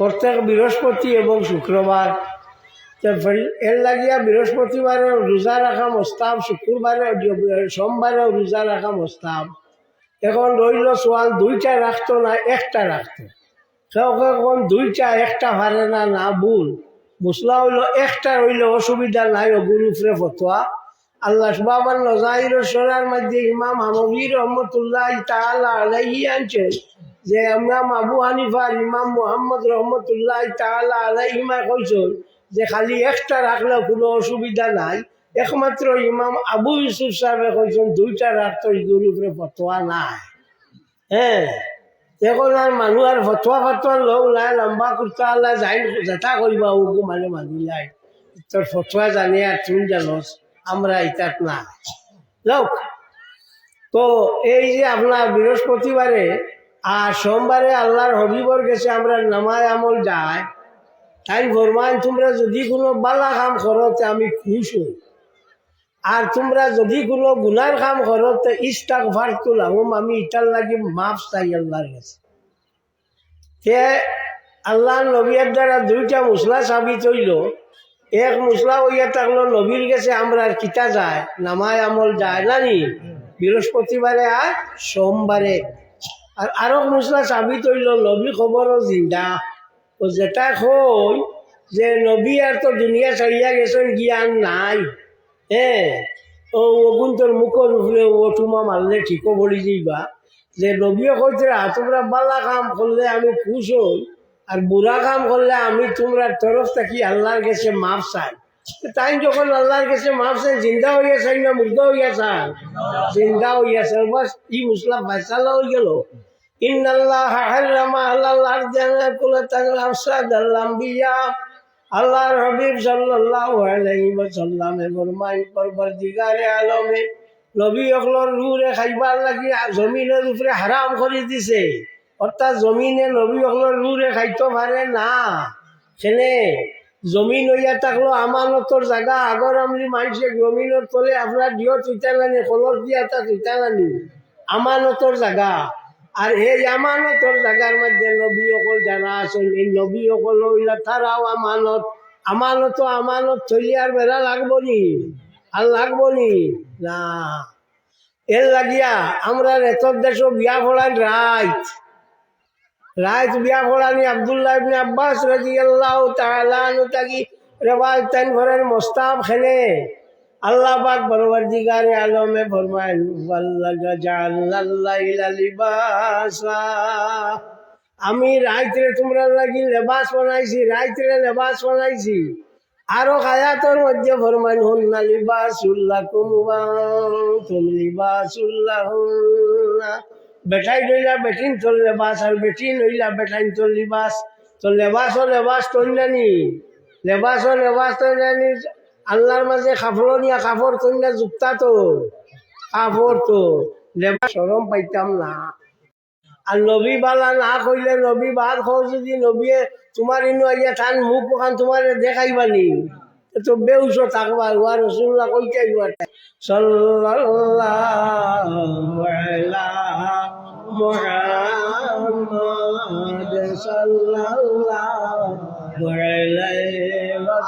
প্রত্যেক বৃহস্পতি এবং শুক্রবার। এর লাগিয়া বৃহস্পতিবারে রোজা রাখা মোস্তাব শুক্রবারে সোমবারে রোজা রাখা মোস্তাব। এখন রইল সোয়াল দুইটা রাখতো না একটা রাখতো কেউ কেউ এখন দুইটা, একটা পারে না না ভুল? মুসলা হইল একটা, হইলে অসুবিধা নাই ও গুরুফরে ফতোয়া আল্লাহ বাবার নজাহির সরার মধ্যে ইমাম হামবি রহমতুল্লাহ তাআলা আলাইহি আনছেন যে ইমাম আবু হানিফার ইমাম মোহাম্মদ রহমতুল্লাহ তাআলা আলাইহিমা কইছেন যে খালি একটা রাখলেও কোনো অসুবিধা নাই। একমাত্র ইমাম আবু ইউসুফ সাহেবে কইছেন দুইটা রাখতো এই গুরুফরে ফতোয়া নাই। হ্যাঁ এখন আর মানুহ আর ফটোৱা ফটোৱা লগ নাই, লম্বা কুৰ্তা আল্লাহ যাই যেটা ওগো মানে মানুহ নাই। তোর ফটোৱা জানি আর তুমি জানোস, আমরা ইতাত না লোক তো এই যে আপনার বৃহস্পতিবারে আর সোমবারে আল্লাহর হবিবর গেছে আমরা নামায় আমল যায় তাই ফরমান তোমরা যদি কোনো বালা কাম করো, তে আমি খুশ হই। আর তোমরা যদি কোনো গুনার কাম করো, তো ইস্তাক ভার তুলাম আমি ইটার লাগি মাফ চাই আল্লাহর কাছে। তে আল্লাহ নবীর দ্বারা দুইটা মশলা সাবিত হইল। এক মশলা হইয়া থাকল নবীর গেছে আমরা কিতা যায় নামায় আমল যায় নানি বৃহস্পতিবারে আর সোমবারে। আর আরও মশলা সাবিত হইল নবী খবরও জিন্দা। ও যেটা কই যে, নবী আর তো দুনিয়া ছাড়িয়া গেছেন জ্ঞান নাই। হ্যাঁ ও ওগুন তোর মুখর উপরে ও টুমা মারলে ঠিকও বলি যাইবা যে নবীও কইতে তোমরা বালা কাম করলে আমি খুশ হই আর বুড়া কাম করলে আমি তোমরা তরফ থাকি আল্লাহর কাছে মাফ চাই। তাই যখন আল্লাহর কাছে মাফ চাই, জিন্দা হইয়া চাই না মুগ্ধ হইয়া চাই জিন্দা হইয়া চাই বাস ই মুসলা ফাইসালা হয়ে গেল। إن الله حرم على الأرض أن يأكل الأفساد الأنبياء আল্লাহর হাবিব সাল্লাল্লাহু আলাইহি ওয়াসাল্লামে ফরমাইন পরবর্তীকারে আলমে নবী অকলর রুরে খাইবার লাগি জমিনের উপরে হারাম করে দিছে অর্থাৎ জমিনে নবী অকলর রুরে খাইতে পারে না সেনে জমিন হইয়া থাকলো আমানতর জায়গা আগর আমি মাইছে জমিনের তলে আপনার দিও চুইতা নানি কলর দিয়া তা চুইতা নানি আমানতর জায়গা আর এই আমানতর জায়গার মধ্যে নবী অকল যারা আছেন, এই নবী অকল হইলা তারাও আমানত। আমানত আমানত থইলে আর বেড়া লাগবো নি? আর লাগবো নি? না। এর লাগিয়া আমরা রেতর দেশ বিয়া ফোড়ান রাইত। রাইত বিয়া ফোড়ানি আবদুল্লাহ ইবনে আব্বাস রাদিয়াল্লাহু তাআলা আনহু তাকি রেওয়াজ ঘরের মোস্তাব খেলে। আল্লাহ পাক পরবর্তীকারে আলমে ফরমায় আমি রাইতরে তোমরা লাগি লেবাস বানাইছি রাইতরে লেবাস বানাইছি। আরও হায়াতর মধ্যে ফরমান হুন্না লিবাসুল্লাহ কুমবা তুম লিবাসুল্লাহ বেটাই লইলা বেটিন তোর লেবাস আর বেটিন লইলা বেটাইন তোর লিবাস। তো লেবাস ও লেবাস তোর জানি লেবাস ও লেবাস তোর জানি আল্লাহর মাঝে কাপড় নিয়া কাপড় না জুতা তো। কাপড় তো। লেবাস সরম পাইতাম না। আর নবী বালা না কইলে নবী বাদ খাও যদি নবীয়ে তোমার ইনু আইয়া টান মুখ ওখান তোমার দেখাইবানি। তো বেউস থাকবা ওয়া রসুল্লাহ কইতে আইবা সাল্লাল্লাহু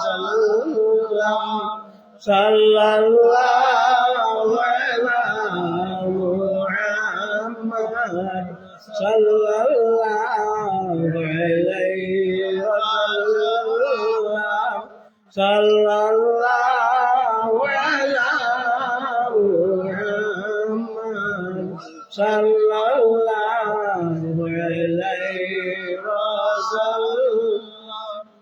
সাল্লাল্লাহু ওয়াসাল্লাম সাল্লাল্লাহু আলা মুহাম্মাদ সাল্লাল্লাহু আলাইহি ওয়াসাল্লাম সাল্লাল্লাহু আলা মুহাম্মাদ সাল্লাল্লাহু আলাইহি ওয়াসাল্লাম।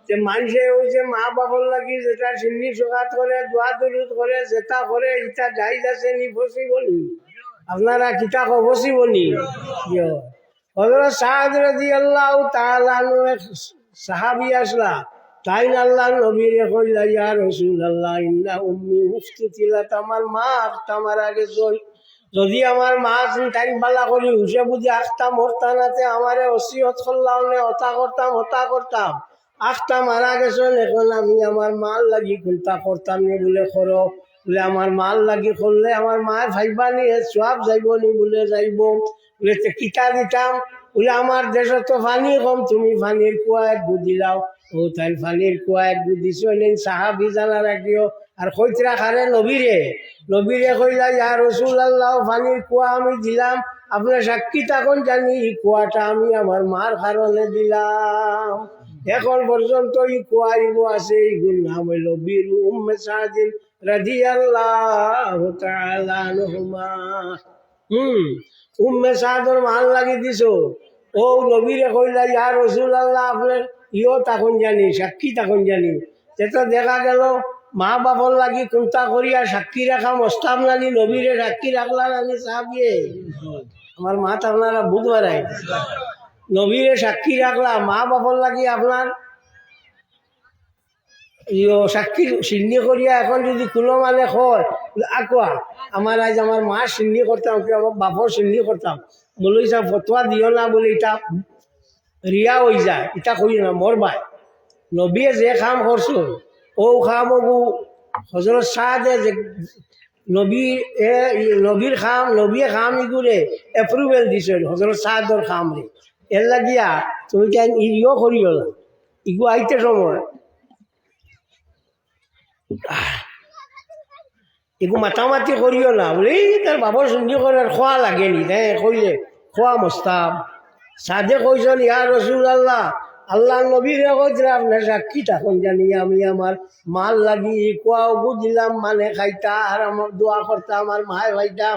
যে মানুষে ওই যে মা বাবার লাগি যেটা সিন্নি সকাত করে দোয়া দরুদ করে যেটা করে ইটা যাই যাচ্ছে নি ফসিব নি আপনারা কিতা ফসিব নি হজরত সাহাদ রাজি আল্লাহ তাআলাহু সাহাবি আসলা, তাই আল্লাহ নবীর কইলা, ইয়া রসুল আল্লাহ উম্মি উফতুতিলাত আমার মা আমার আগে যদি আমার মা তাই বালা করি হুসে বুঝি আসতাম হরতানাতে আমারে অসিহত করলাম হতা করতাম হতা করতাম। আখটা মারা গেছেন এখন আমি আমার মাল লাগি কোনটা করতাম নি বলে করো বলে, আমার মাল লাগি করলে আমার মায়ের ভাইবা নি সব যাইব নি বলে যাইব। বলে কিতা দিতাম? বলে, আমার দেশে তো পানি কম, তুমি পানির কুয়া এক বুদ্ধি লাও। ও তাই পানির কুয়া এক বুদ্ধি চলেন সাহাবি জানা রাখিও আর কইতরা খারে নবীরে নবীরে কইলা ইয়া রসুল আল্লাহ পানির কুয়া আমি দিলাম। আপনার সাক্ষী তখন জানি কুয়াটা আমি আমার মার কারণে দিলাম। এখন পর্যন্ত এই কুয়া আছে এইগুলো নাম হইল বীর উম্মে সাহাদিন রাজি আল্লাহ হুম উম্মে সাহাদর মান লাগি দিছ। ও নবীরে কইলা ইয়া রসুল আল্লাহ আপনার ইও তখন জানি সাক্ষী তখন জানি। সেটা দেখা গেল মা বাবার লাগি কোনটা করিয়া সাক্ষী রাখা মস্তাম নানি নবীরে সাক্ষী রাখলা নানি সাহাবিয়ে। আমার মা আপনারা বুধবার নবীরে সাক্ষী রাখলা মা বাবার লাগি আপনার। সাক্ষী সিন্নি করিয়া এখন যদি কোনো মানে হয় আকোয়া আমার আজ আমার মা সিন্নি করতাম কি আমার বাপর সিন্নি করতাম। বলে ফতোয়া দিও না বলে এটা রিয়া হয়ে যায় এটা করি না মরবাই নবীয়ে যে কাম করছ ও খাম ওগু হজরত দে যে নবী এ নবীর খাম নবীয়ে খাম ইগুরে এপ্রুভেল দিছে হজরত শাহাদর খাম রে এর লাগিয়া তুমি কেন ইও করিও না ইগু আইতে সময়। একো মাতামাতি করিও না বলে তার বাবার সন্ধি করে খোৱা লাগেনি তাই কইলে, খোৱা মস্তাব সাদে কইছেন ইয়া রসুল আল্লাহ আল্লাহ নবীরে আপনার সাক্ষী তখন জানি আমি আমার মাল লাগি কোয়াও বুঝলাম মানে খাইতা আর আমার দোয়া করতা আমার মায় ভাইটা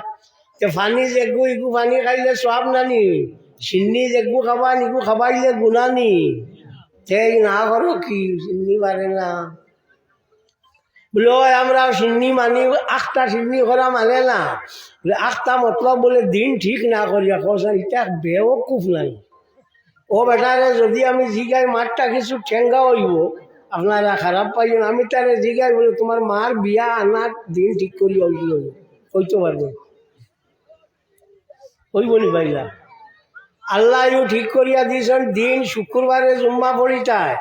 ফানি যেগু ইগু ফানি খাইলে সব নানি। সিন্নি দেখব খাবা, নিগু খাবাইলে গুনানি তে না করো কি, সিন্নি পারে না। বলে আমরা সিন্নি মানি, আখটা সিন্নি করা মানে না। আখটা মতলব বলে দিন ঠিক না করিয়া কৌশল এটা বেওকুফ নাই। ও বেটারে যদি আমি জিগাই মারটা কিছু ঠেঙ্গা হইব। আপনারা খারাপ পাইবেন আমি তারে জিগাই বলে তোমার মার বিয়া আনার দিন ঠিক করি হইতে পারবে হইব নি পাইলা আল্লাহ ঠিক করিয়া দিয়েছেন, দিন শুক্রবারে জুম্মা পড়িটায়।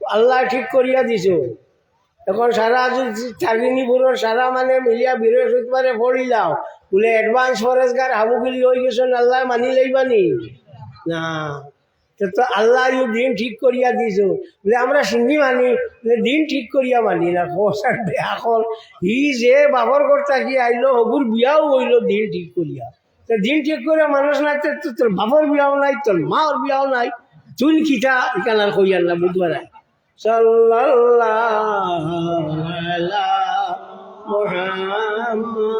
আল্লাহ ঠিক করিয়া দিছ এখন সারা চাকরিনিপুরের সারা মানে মিলিয়া বৃহস্পতিবারে পড়িলাও বলে অ্যাডভান্স ফরেজগার হাবুগুলি হয়ে গেছেন, আল্লাহ মানি লইবানি না? তো আল্লাহ দিন ঠিক করিয়া দিছ বলে আমরা সিন্ধি মানি, বলে দিন ঠিক করিয়া মানি না। কষার বেয়া কল ই যে বাবর কর্তা কি আইলো, হবুর বিয়াও হইল দিন ঠিক করিয়া। তো দিন ঠিক করে মানুষ নাই, তো তোর বাপর বিয়াও নাই, তোর মার বিয়াও নাই। তুই কিটা এখানে কইয়ার না বুধবার সাল্লাল্লাহ মুহাম্মদ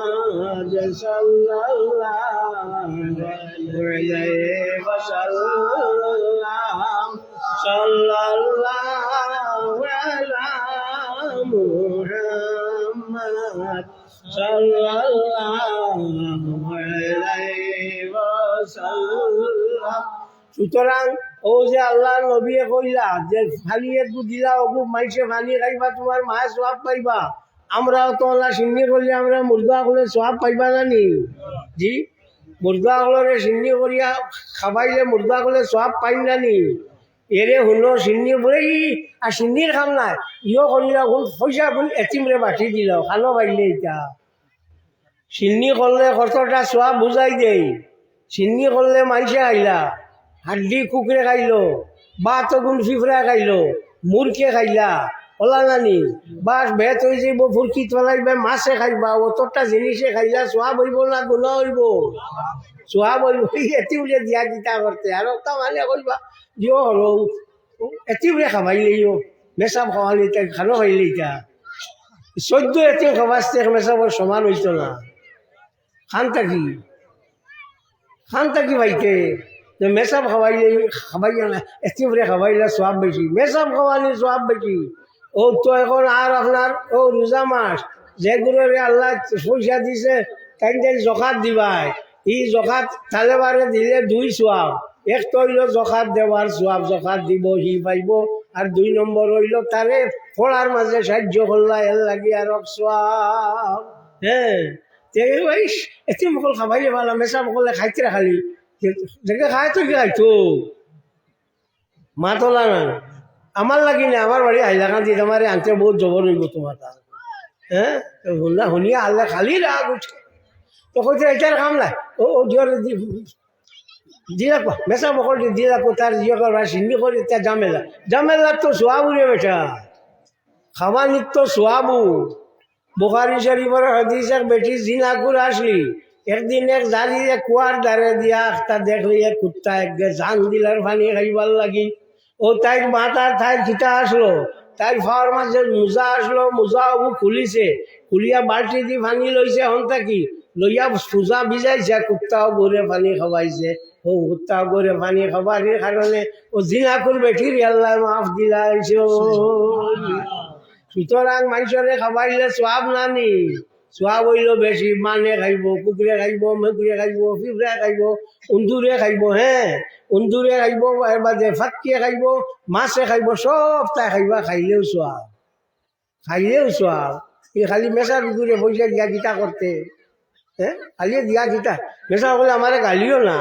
সাল্লাল্লাহু সুতরাং, ও যে আল্লাহ নবীয়ে কইলা যে খালি একটু দিলা অবু মাইসে ফানি খাইবা তোমার মায়ে সব পাইবা। আমরাও তো আল্লাহ সিন্নি করলে আমরা মুর্গা করলে সব পাইবা জানি। জি? মুর্গা হলরে সিন্নি করিয়া খাবাইলে মুর্গা করলে সব পাই জানি। এরে শুনো, সিন্নি বলে আর সিন্নির খাম নাই। ইও করিলা কোন পয়সা কোন এটিমরে বাটি দিল খানো পাইলে এটা সিন্নি করলে কতটা সোয়া বুঝাই দেই। সিন্নি করলে মাইসে আইলা। হাড্ডি কুকুরে খাইলো বা তগুন ফিফরা খাইলো মুরকে খাইলা, ওলা নানি, বাস ভেত হয়ে যাইব ফুরকি তোলাইবে, মাছে খাইবা অতটা জিনিসে খাইলা, সোয়াব বইব না গুণা হইব? সোয়াব হইব এটি উলিয়ে দিয়া দিতা করতে, আর একটা মানে কইবা, দিও হলো, এটি উলিয়ে খাবাইলেইও মেসাব খাওয়ালি তাই খানো খাইলে ইটা চোদ্দ এটি খাবাসতে মেসাবর সমান হইতো না। খান থাকি খান থাকি ভাইতে? যে মেসাব খাওয়াইলে খাবাইয়া না একেবারে খাওয়াইলে সব বেশি। মেসাব খাওয়ালে সব বেশি। ও তো এখন আর আপনার, ও রোজা মাস যেগুলোরে আল্লাহ পয়সা দিছে তাই তাই জকাত দিবাই। ই জকাত তালে বারে দিলে দুই সোয়াব এক তো হইল জকাত দেওয়ার সোয়াব জকাত দিব সি পাইব। আর দুই নম্বর হইল তারে ফলার মাঝে সাহায্য করলা, এর লাগি আর সোয়াব হ্যাঁ এতে মকল খাবাইলে ভালো মেসা মকলে খাইতে খালি। যেটা খায় তো কি খাইতো মা তোলা না। আমার লাগি না আমার বাড়ি হাইলাকান্দি তোমার আনতে বহুত জবর হইব তোমার তার হ্যাঁ শুনলা শুনিয়া আল্লাহ খালি রাগ উঠে তো কইতে এটার কাম নাই। ও ও জোর দি রাখো মেসা বকল দি রাখো তার ইয়ে করবা সিন্নি করে তা জামেলা। জামেলা তো সোয়াবু রে বেটা। খাওয়া নিত্য সোয়াবু বুখারি শরীফের হদিস এক বেটি জিনা করে আসলি একদিন এক এক কুয়ার দ্বারে দিয়া তা দেখলি এক কুত্তা এক জান দিলার পানি খাইবার লাগি। ও তাইর মাথার ঠাই খিতা আসলো। তাই ফাওয়ার মাঝে মোজা আসলো, মোজা অবু খুলিছে। খুলিয়া বাল্টি দি পানি লইছে হন থাকি। লইয়া পূজা ভিজাইছে, কুত্তাও গরে পানি খাওয়াইছে ও কুত্তাও গরে পানি খাবার কারণে ও জিনাকুর বেঠির আল্লাহ মাফ দিলাইছে সুতরাং মানুষরে খাবাইলে সোয়াব নানি। সোয়াব হইল বেশি মানে খাইব কুকুরে খাইব মেকুরে খাইব ফিফড়ে খাইব উন্দুরে খাইব, হে উন্দুরে খাইব বাদে ফাটকিয়ে খাইব, মাছে খাইব সব তাই খাইবা, খাইলেও সোয়াব খাইলেও সোয়াব ই খালি মেশা বিকুরে পয়সা দিয়া গীতা করতে হ্যাঁ খালি দিয়া গীতা মেশা করলে আমার গালিও না।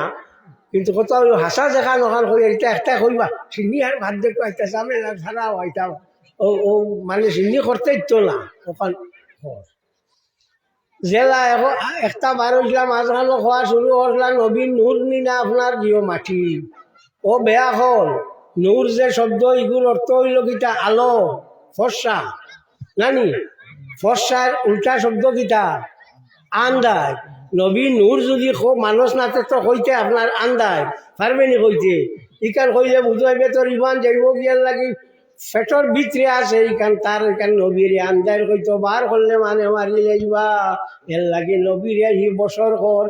কিন্তু কত হাসা দেখা নখান করে এটা একটা কইবা চিনি আর ভাত দেখো একটা চামে না ছাড়াও এটা ও ও মানে চিনি করতে ইতো না। ওখান। জেলা এখন একটা বার হইছিলাম মাঝখানো খোৱা শুরু করলাম নবীন নূর নিনা আপনার জিও মাটি। ও বেয়া হল নূর যে শব্দ ইগুর অর্থ হইল কিটা আলো ফর্সা নানি ফর্সার উল্টা শব্দ কিটা আন্দাজ নবী নূর যদি মানুষ নাতে তো কইতে আপনার আন্দাজ পারবেনি কইতে। ইকান কইলে বুঝাইবে তোর ইমান যাইব গিয়ার লাগি ফেটর ভিতরে আছে ইকান তার ইকান নবীর আন্দাজ কইতো, বার করলে মানে মারি যাইবা? এর লাগি নবীর হি বছর কর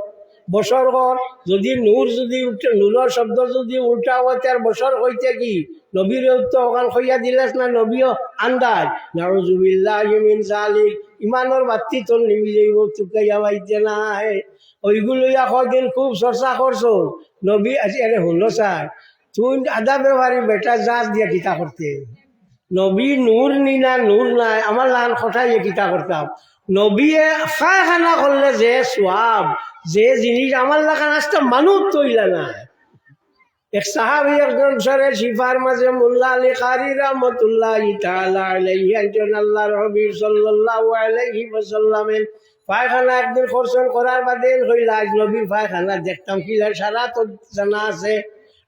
বছর কর যদি নূর যদি উল্টা- নূরের শব্দ যদি উল্টা হয় তার বছর কইতে কি? নবীর তো ওখান কইয়া দিলেস না, নবীও আন্দাজ। নারুজুবিল্লাহ মিন জালিক ইমানের বাতি তোর নিবি যাইব, চুকাইয়া বাইতে নাই। ওইগুলো দিন খুব চর্চা করছ? নবী আজি, আরে হলো স্যার, তুই আদা ব্যবহারী বেটা জাজ দিয়া কিতা করতে। নবী নূর নিনা নূর নাই। আমার লান কথাই কিতা করতাম নবীয়ে খানা করলে যে সোয়াব যে জিনিস আমার লাগান আসতে মানুষ তৈলা নাই। এক সাহাবি একজন সরে শিফার মাঝে মোল্লা আলী কারি রহমতুল্লাহ তাআলা আলাইহি একজন আল্লাহর হাবিব সাল্লাল্লাহু আলাইহি ওয়াসাল্লামের পায়খানা একদিন খরচন করার বাদে হইলা নবীর পায়খানা দেখতাম কিলা সারা তো জানা আছে।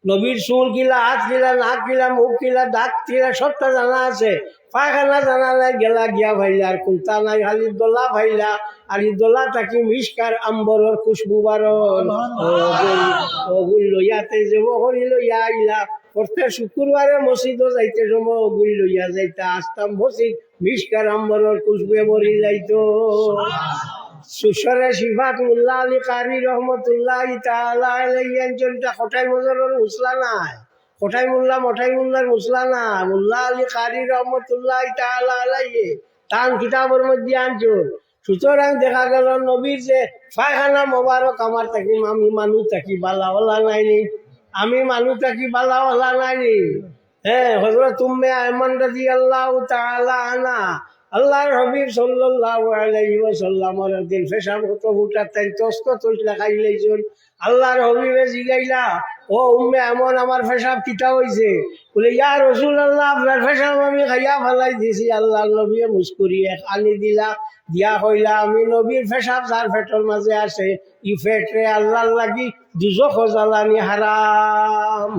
নবীর চুল কিলা হাত কিলা নাক কিলা মুখ কিলা দাঁত কিলা সবটা জানা আছে। পায়খানা জানা নাই গেলা গিয়া ভাইলা আর কুন্তা নাই খালি দোলা ভাইলা আর এই দোলা তাকি মিষ্কার আম্বরের খুশবু বারণ। ওগুল লইয়াতে যাব করি লইয়া আইলা। প্রত্যেক শুক্রবারে মসজিদও যাইতে সময় ওগুল লইয়া যাইতা আসতাম মসজিদ মিষ্কার আম্বরের খুশবুয়ে ভরি যাইতো। সুসরে শিফাত আলী কারি রহমতুল্লাহ একজনটা খটাই মজরের মুসলা নাই? খটাই মোল্লা মঠাই মোল্লার মুসলা না মুল্লা আলী কারি রহমতুল্লাহ তাআলা আলাইহি। তান কিতাবের মধ্যে আনছুন সুতরাং দেখা গেল নবীর যে পায়খানা মোবারক, আমার থাকি আমি মানুষ থাকি বালাওয়ালা নাইনি আমি মানুষ থাকি বালাওয়ালা নাইনি হ্যাঁ হজরত তুমি আয়মান রাজি আল্লাহ তাআলা আনা আল্লাহর হাবিব সাল্লাল্লাহু দিন কত হুটা তাই লাগাইলেইছুন আল্লাহর হাবিবে জিগাইলা, ও উম্মে, এমন আমার বলে আপনার আমি খাইয়া ফেলাই দিছি আল্লাহ নবীয়ে মুস্কুরিয়ে আনি দিলা, দিয়া কইলা, আমি নবীর ফেসাব যার ফেটর মাঝে আছে, ই ফেটরে আল্লাহর লাগি দুজখ জ্বালানি হারাম।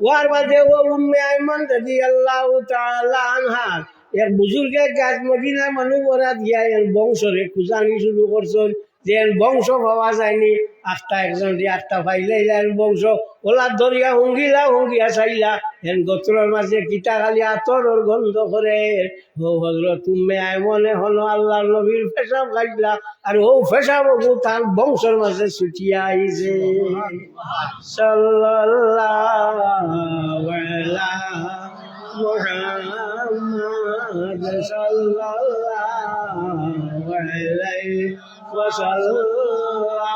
ওয়ার বাদে ও উম্মে আইমান রাদি আল্লাহ তাআলা আনহা। এক বুজুর্গে গাছ মদিনা মানুষ ওরা দিয়া বংশরে খুঁজানি শুরু করছেন। যে বংশ পাওয়া যায়নি। আটটা একজন দিয়ে আটটা পাইলে এর বংশ। ওলা ধরিয়া হুঙ্গিলা হুঙ্গিয়া চাইলা এন গোত্রের মাঝে কিতা খালি আতর ওর গন্ধ করে ও হজরত তুমি আয় মনে হলো আল্লাহ নবীর ফেসাব খাইলা আর ও ফেসাব তার বংশের মাঝে ছুটিয়া আইছে সাল্লাল্লাহু আলা আলাইহি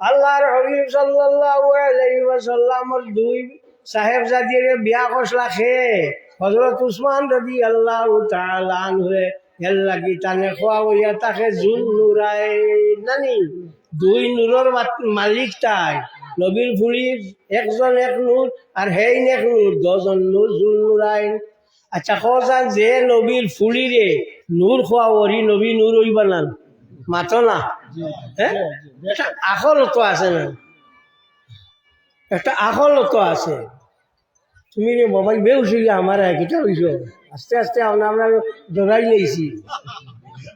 আল্লাহর হবিব সাল্লাল্লাহু আলাইহি ওয়াসাল্লামর দুই সাহেবজাদির বিয়া করছলা খে হযরত উসমান আনহু এর লাগি টানে খোয়া হইয়া তাকে জুন নুরাই নানি। দুই নূরের মালিক তাই। নবীর ফুলির একজন এক নূর আর হেইন এক নূর দশজন নূর জুল নূরাইন আচ্ছা কজান যে নবীর ফুলিরে নূর খোয়া ওরি নবী নূর ওই বানান মাতো না? হ্যাঁ একটা আখলতো আছে না? একটা আখলতো আছে। তুমি রে মোবাইল বেউছি আমার কিটা হইছ আস্তে আস্তে আমরা আমরা দৌড়াই লাইছি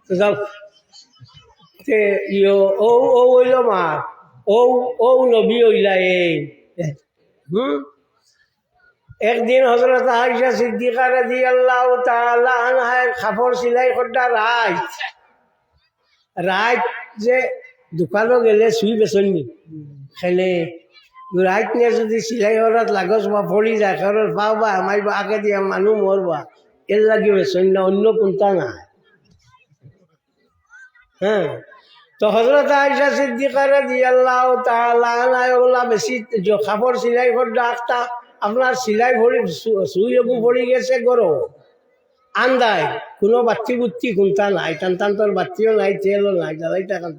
তো যাও তে ইয়ো ও ও হইল মা ও ও নবী হইলা এই হুম? একদিন হজরত আইসা সিদ্দিকা রাজি আল্লাহ তাআলা আনহার কাপড় সিলাই করটা রাত রাত যে দোকানও গেলে শুই বেচনি খেলে রাত নিয়ে যদি সিলাই করাত লাগস বা পড়ি যায় কারণ পাও বা আমার বা আগে দিয়ে মানুষ মরবা এর লাগে বেচন না, অন্য কোনটা না হ্যাঁ তো হজরত আইসা সিদ্দিকারে দিয়ে আল্লাহ তাআলা আনহায় ওগুলা বেশি জ- কাপড় সিলাই করটা একটা আপনার সিলাই ভরি সুই এবু পড়ি গেছে গরো। আন্দায় কোনো বাতি বুত্তি কোনটা নাই, টান টান তোর বাতিও নাই, তেলও নাই জ্বালাইটা কান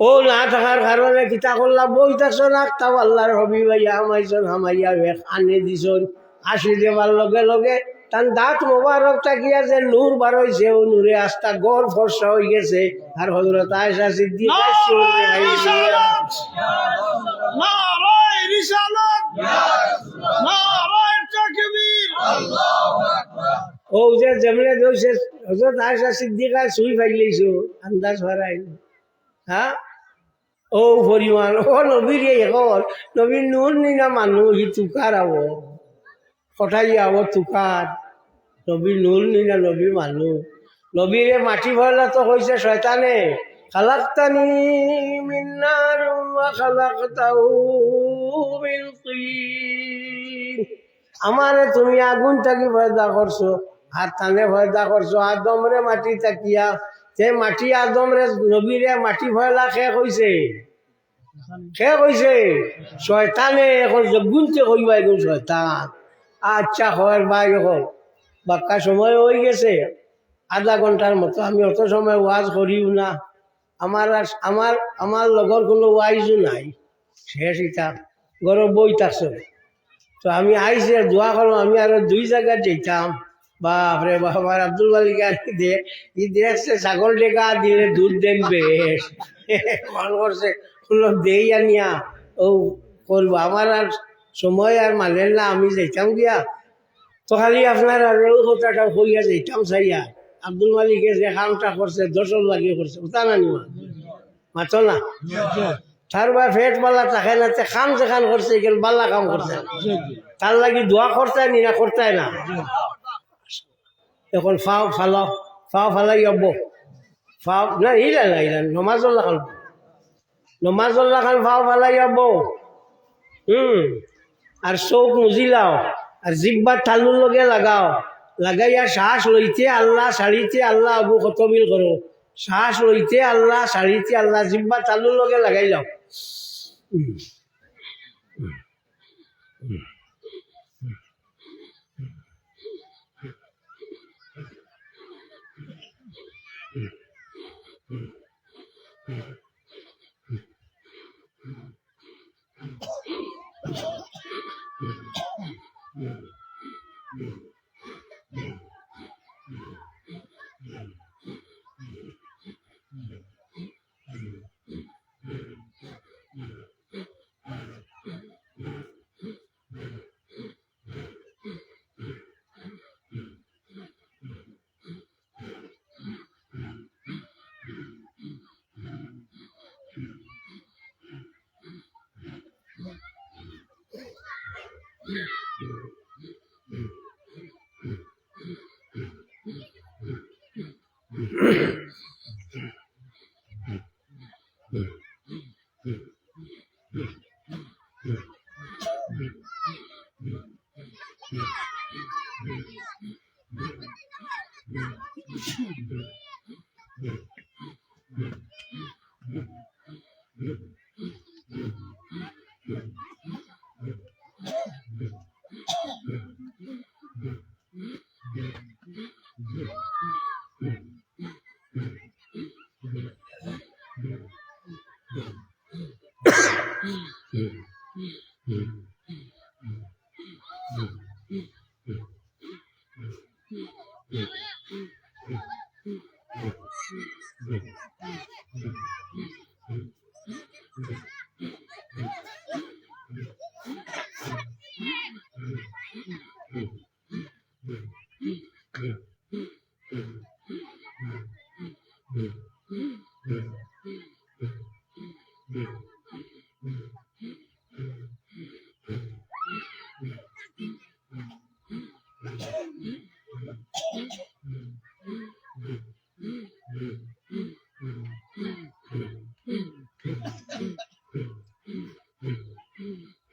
ও না থাকার কারণে কিতা করলাম বই থাকছো না, তাও আল্লাহর হবি ভাইয়া আমাইছন হামাইয়া আনি দিছন আসি দেবার লগে লগে তার দাঁত মোবারক তাকিয়া যে নূর বার হয়েছে ও নূরে আস্তা গড় ফর্সা হয়ে গেছে। আর হজরত আয়সা তাকবীর! ও যে যেমনে দইছে হজরত আয়সা সিদ্দিকা শুই ফাইলেছো আন্দাজ হারাই হ্যাঁ? ও পরিমাণ ও নবীর এখন নবীর নুর নিনা মানুহ সি তুকার আব কঠাই আব তুকার। নবীর নুর নিনা নবী মানুহ? নবীরে মাটি ভরলা তো হয়েছে শয়তানে। খালাক্তানি মিন আমারে তুমি আগুন থাকি ভয়দা করছ আর তানে ভয়দা করছ আদমরে মাটি তাকিয়া সে মাটি আদমরে নবীরে মাটি ভয়লা শেষ হয়েছে শেষ হয়েছে শয়তানে এখন জগুনতে কইবা এখন শয়তান। আচ্ছা হয় বাই এখন বাক্কা সময় হয়ে গেছে। আধা ঘণ্টার মতো আমি অত সময় ওয়াজ করিও না। আমার আমার আমার লগর কোনো ওয়াইজও নাই। শেষ ইটা গরম বই তো আমি আইসে দোয়া করো আমি আরও দুই জায়গায় যেতাম বাপরে বাপ আমার আব্দুল মালিক দে। ই দেখছে, ছাগল ডেকা দিলে দুধ দেন বেশ। মন করছে কোনো দেই আনিয়া। ও করব আমার আর সময় আর মানেন না, আমি যাইতাম গিয়া। তো খালি আপনার কথাটা হইয়া যাইতাম চাইয়া আব্দুল মালিকে যে কামটা করছে দশল লাগিয়ে করছে ওটা না নিমা। মাতো না? তার বা ফেট বালা থাকে না কাম যেখান করছে এগুলো বালা কাম করছে তার লাগি দোয়া করতে নি না করতে না? এখন ফাও ফালো, ফাও ফালাই যাব ফাও, না, ইলা না ইলা নমাজল্লা খান নমাজল্লা খান ফাও ফালাই যাব হুম আর চৌক মুজিলাও আর জিব্বার তালুর লগে লাগাও। লাগাইয়া শ্বাস লইতে আল্লাহ সারিতে আল্লাহ আবু খতমিল করো। শ্বাস লইতে আল্লাহ সারিতে আল্লাহ জিব্বার তালুর লগে লাগাই যাও Thank you. Yeah. 嗯。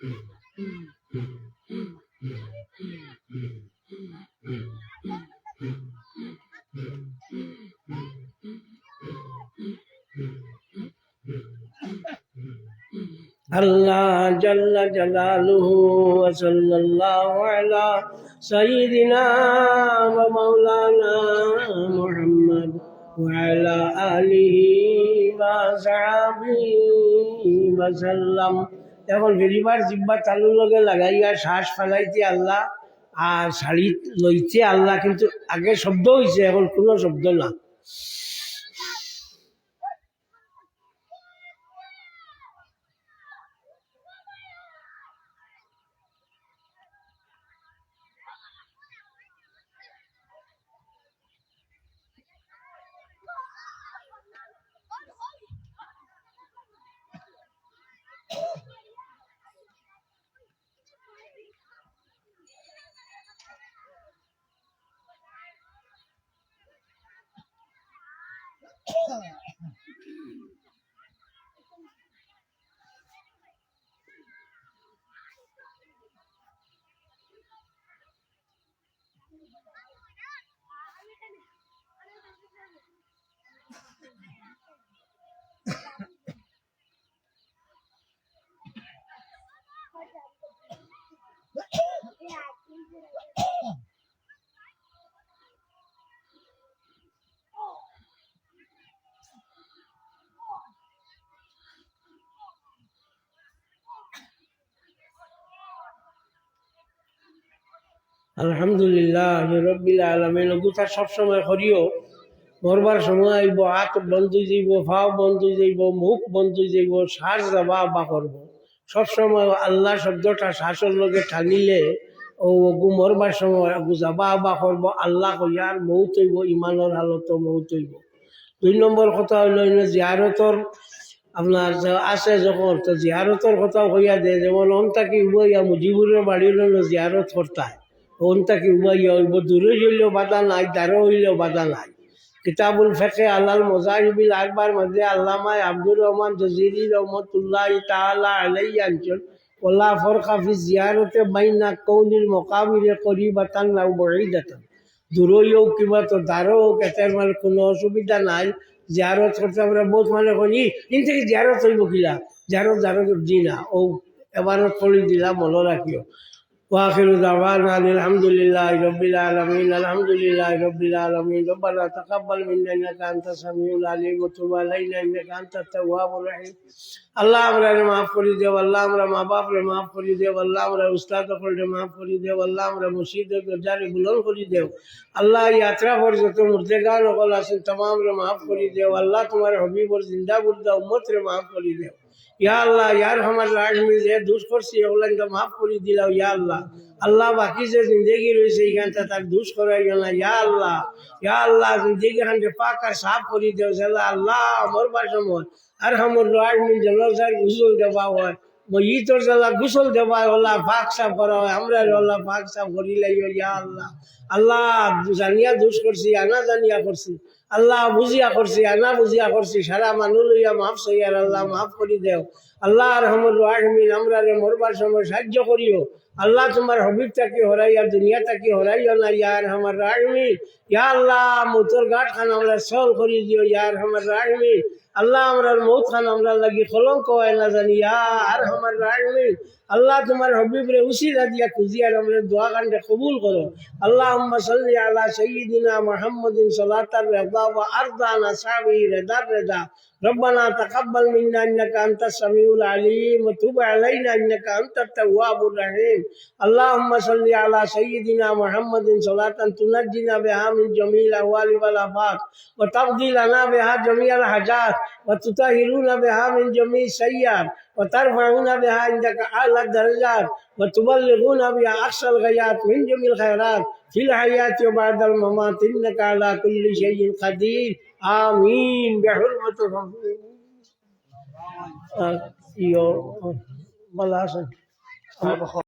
الله جل جلاله وصلى الله على سيدنا ومولانا محمد وعلى آله وصحبه وسلم. এখন বেরিবার জিব্বা তালু লগে লাগাইয়া শ্বাস ফেলাইতে আল্লাহ, আর শাড়ি লইতে আল্লাহ কিন্তু আগে শব্দ হয়েছে এখন কোনো শব্দ না। আলহামদুলিল্লাহ, রব্বিল আলমিন। গুতা সবসময় করিও মরবার সময় আইব, হাত বন্ধ যাইব ফাও বন্ধ যাইব, মুখ বন্ধ যাইব, শ্বাস যাবা বা করব। সবসময় আল্লাহ শব্দটা শ্বাসের লগে ঠানিলে, ও অগু মরবার সময় অগু যাবা বা করব, আল্লাহ কইয়ার মৌত হইব, ইমানের হালত মৌত হইব। দুই নম্বর কথা হইল জিয়ারতর আপনার আছে যখন, তো জিয়ারতর কথাও কইয়া দে, যেমন অন্তাকি উবাইয়া মুজিবুরের বাড়ির জিয়ারত করতায়। অন্তাকি উবাইয়া হইব দূরে হইলেও বাধা নাই দারো হইলেও বাধা নাই। কিতাবুল ফেকে আল্লাল মোজাহিবিল আকবার মধ্যে আল্লামায় আব্দুর রহমান জজিরি রহমতুল্লাহ তাআলা আলাই আনছেন ওলা ফরকা ফি জিয়ারতে বাইনা কৌনিল মোকাবিলে করিবাতান লাউ বঈদাতান। দূরই হোক কিংবা তো দারো হোক এটার মানে কোনো অসুবিধা নাই। জিয়ারত করতে আমরা বহুত মানে করি ইন থেকে জিয়ারত হইব কিলা? জিয়ারত জারত জি না ও এবারত পড়ি দিলা, মনে রাখিও। واخر دعوانا ان الحمد لله رب العالمين الحمد لله رب العالمين. ربنا تقبل منا انك انت السميع العليم وتب علينا انك انت التواب الرحيم. আল্লাহ আমরা মাফ করি দেব, আল্লাহ আমরা মা বাপ রে মাফ করি দেব, আল্লাহ আমরা উস্তাদ রে মাফ করি দেব, আল্লাহ আমরা মুর্শিদ গজারে বুলন করে দেব। আল্লাহ যাত্রা পর যত মুর্দেগান হল আসেন, তমাম রে মাফ করে দেব আল্লাহ তোমার হবিবর জিন্দা বুর্দা উম্মত রে মাফ করি দেব ইয়া আল্লাহ ইয়ার আমার লাজমি যে দুষ করছি ওগুলো মাফ করি দিলাও, ইয়া আল্লাহ। আল্লাহ বাকি যে জিন্দগি রয়েছে এইখানটা তার দুষ করাই না। ইয়া আল্লাহ ইয়া আল্লাহ জিন্দগি খানকে পাকা সাফ করে দেও সেলা আল্লাহ মরবার সময় আর আমার লাজমি জলসার গুসল দেওয়া হয় গুসল দেওয়া করা হয়। আমরা করি ইয়া আল্লাহ। আল্লাহ জানিয়া দুষ করছি আনা জানিয়া করছি। আল্লাহ বুঝিয়া করছি আনা বুঝিয়া করছি। সারা মানুষ লইয়া মাফ সইয়ার আল্লাহ মাফ করি দেও। আল্লাহ আহমিন আমরা রে মরবার সময় সাহায্য করিও। আল্লাহ তোমার হবিবটাকে হরাইয়া দুনিয়াটাকে হরাইও না, ইয়ার আমার রাহমি ইয়া আল্লাহ, মুতর গাঠ খান আমরা সল করি দিও, ইয়ার আমার রাহমি আল্লাহ, আমরার মৌত খান আমরা লাগি কলঙ্ক হয় না জানি, ইয়ার আমার রাহমি আল্লাহ, তোমার হবিব রে উসিলা দিয়া খুঁজিয়ার আমরা দোয়া কাণ্ডে কবুল করো। আল্লাহ সাল্লি আলা সঈদিনা মোহাম্মদিন সালাতার রেদা ওয়া আরদানা সাবি রেদার রেদা। ربنا تقبل منا إنك أنت السميع العليم وتب علينا إنك أنت التواب الرحيم. اللهم صل على سيدنا محمد صلاة تنجينا بها من جميع الاهوال والآفات وتقضي لنا بها جميع الحاجات وتطهرنا بها من جميع السيئات وترفعنا بها عندك أعلى الدرجات وتبلغنا بها أقصى الغايات من جميع الخيرات. في الحياة وبعد الممات إنك على كل شيء قدير. آمين. بحرمة الرسول. آه، حسن